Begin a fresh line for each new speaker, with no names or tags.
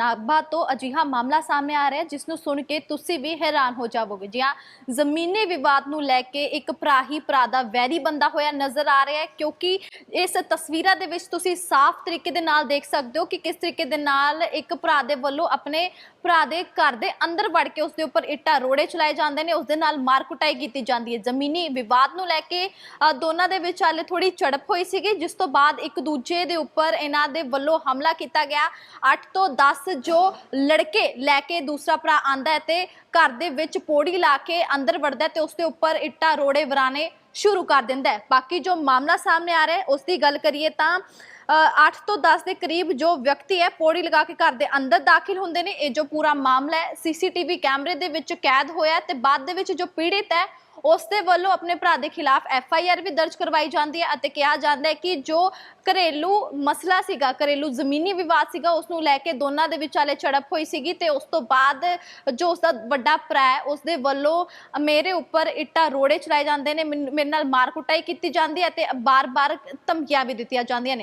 ਨਾਭਾ ਤੋਂ ਅਜਿਹਾ ਮਾਮਲਾ ਸਾਹਮਣੇ ਆ ਰਿਹਾ ਹੈ ਜਿਸ ਨੂੰ ਸੁਣ ਕੇ ਤੁਸੀਂ ਵੀ ਹੈਰਾਨ ਹੋ ਜਾਵੋਗੇ। ਜੀ ਜ਼ਮੀਨੀ ਵਿਵਾਦ ਨੂੰ ਲੈ ਕੇ ਇੱਕ ਭਰਾ ਹੀ ਭਰਾ ਦਾ ਵੈਰੀ ਬੰਦਾ ਹੋਇਆ ਨਜ਼ਰ ਆ ਰਿਹਾ ਹੈ ਕਿਉਂਕਿ ਇਸ ਤਸਵੀਰਾਂ ਦੇ ਵਿੱਚ ਤੁਸੀਂ ਸਾਫ਼ ਤਰੀਕੇ ਦੇ ਨਾਲ ਦੇਖ ਸਕਦੇ ਹੋ ਕਿ ਕਿਸ ਤਰੀਕੇ ਦੇ ਨਾਲ ਇੱਕ ਭਰਾ ਦੇ ਵੱਲੋਂ ਆਪਣੇ ਭਰਾ ਦੇ ਘਰ ਦੇ ਅੰਦਰ ਵੜ ਕੇ ਉਸ ਦੇ ਉੱਪਰ ਇੱਟਾਂ ਰੋੜੇ ਚਲਾਏ ਜਾਂਦੇ ਨੇ ਉਸ ਦੇ ਨਾਲ ਮਾਰ ਕੁਟਾਈ ਕੀਤੀ ਜਾਂਦੀ ਹੈ। ਜ਼ਮੀਨੀ ਵਿਵਾਦ ਨੂੰ ਲੈ ਕੇ ਅ, ਦੋਨਾਂ ਦੇ ਵਿਚਾਲੇ ਥੋੜੀ ਝੜਪ ਹੋਈ ਸੀਗੀ ਜਿਸ ਤੋਂ ਬਾਅਦ ਇੱਕ ਦੂਜੇ ਦੇ ਉੱਪਰ ਇਹਨਾਂ ਦੇ ਵੱਲੋਂ ਹਮਲਾ ਕੀਤਾ ਗਿਆ। 8 ਤੋਂ 10 ਜੋ ਲੜਕੇ ਲੈ ਕੇ ਦੂਸਰਾ ਭਰਾ ਆਂਦਾ ਹੈ ਤੇ ਘਰ ਦੇ ਵਿੱਚ ਪੌੜੀ ਲਾ ਕੇ ਅੰਦਰ ਵੜਦਾ ਤੇ ਉਸ ਦੇ ਉੱਪਰ ਇੱਟਾਂ, ਰੋੜੇ ਵਰਾਣੇ ਸ਼ੁਰੂ ਕਰ ਦਿੰਦਾ ਹੈ। ਬਾਕੀ ਜੋ ਮਾਮਲਾ ਸਾਹਮਣੇ ਆ ਰਿਹਾ ਹੈ, ਉਸ ਦੀ ਗੱਲ ਕਰੀਏ ਤਾਂ 8 ਤੋਂ 10 ਦੇ ਕਰੀਬ ਜੋ ਵਿਅਕਤੀ ਹੈ, ਪੌੜੀ ਲਗਾ ਕੇ ਘਰ ਦੇ ਅੰਦਰ ਦਾਖਲ ਹੁੰਦੇ ਨੇ। ਇਹ ਜੋ ਪੂਰਾ ਮਾਮਲਾ ਹੈ, ਸੀਸੀਟੀਵੀ ਕੈਮਰੇ ਦੇ ਵਿੱਚ ਕੈਦ ਹੋਇਆ ਹੈ ਤੇ ਬਾਅਦ ਦੇ ਵਿੱਚ ਜੋ ਪੀੜਿਤ ਹੈ, ਉਸ ਦੇ ਵੱਲੋਂ ਆਪਣੇ ਭਰਾ ਦੇ ਖਿਲਾਫ ਐਫ ਆਈ ਆਰ ਵੀ ਦਰਜ ਕਰਵਾਈ ਜਾਂਦੀ ਹੈ ਅਤੇ ਕਿਹਾ ਜਾਂਦਾ ਹੈ ਕਿ ਜੋ ਘਰੇਲੂ ਮਸਲਾ ਸੀਗਾ, ਘਰੇਲੂ ਜ਼ਮੀਨੀ ਵਿਵਾਦ ਸੀਗਾ, ਉਸ ਨੂੰ ਲੈ ਕੇ ਦੋਨਾਂ ਦੇ ਵਿਚਾਲੇ ਝੜਪ ਹੋਈ ਸੀਗੀ ਤੇ ਉਸ ਤੋਂ ਬਾਅਦ ਜੋ ਉਸ ਦਾ ਵੱਡਾ ਭਰਾ ਹੈ, ਉਸ ਦੇ ਵੱਲੋਂ ਮੇਰੇ ਉੱਪਰ ਇੱਟਾਂ ਰੋੜੇ ਚਲਾਏ ਜਾਂਦੇ ਨੇ ਮੈਨ- ਮੇਰੇ ਨਾਲ ਮਾਰ ਕੁਟਾਈ ਕੀਤੀ ਜਾਂਦੀ ਹੈ ਤੇ ਬਾਰ-ਬਾਰ ਧਮਕੀਆਂ ਵੀ ਦਿੱਤੀਆਂ ਜਾਂਦੀਆਂ ਨੇ।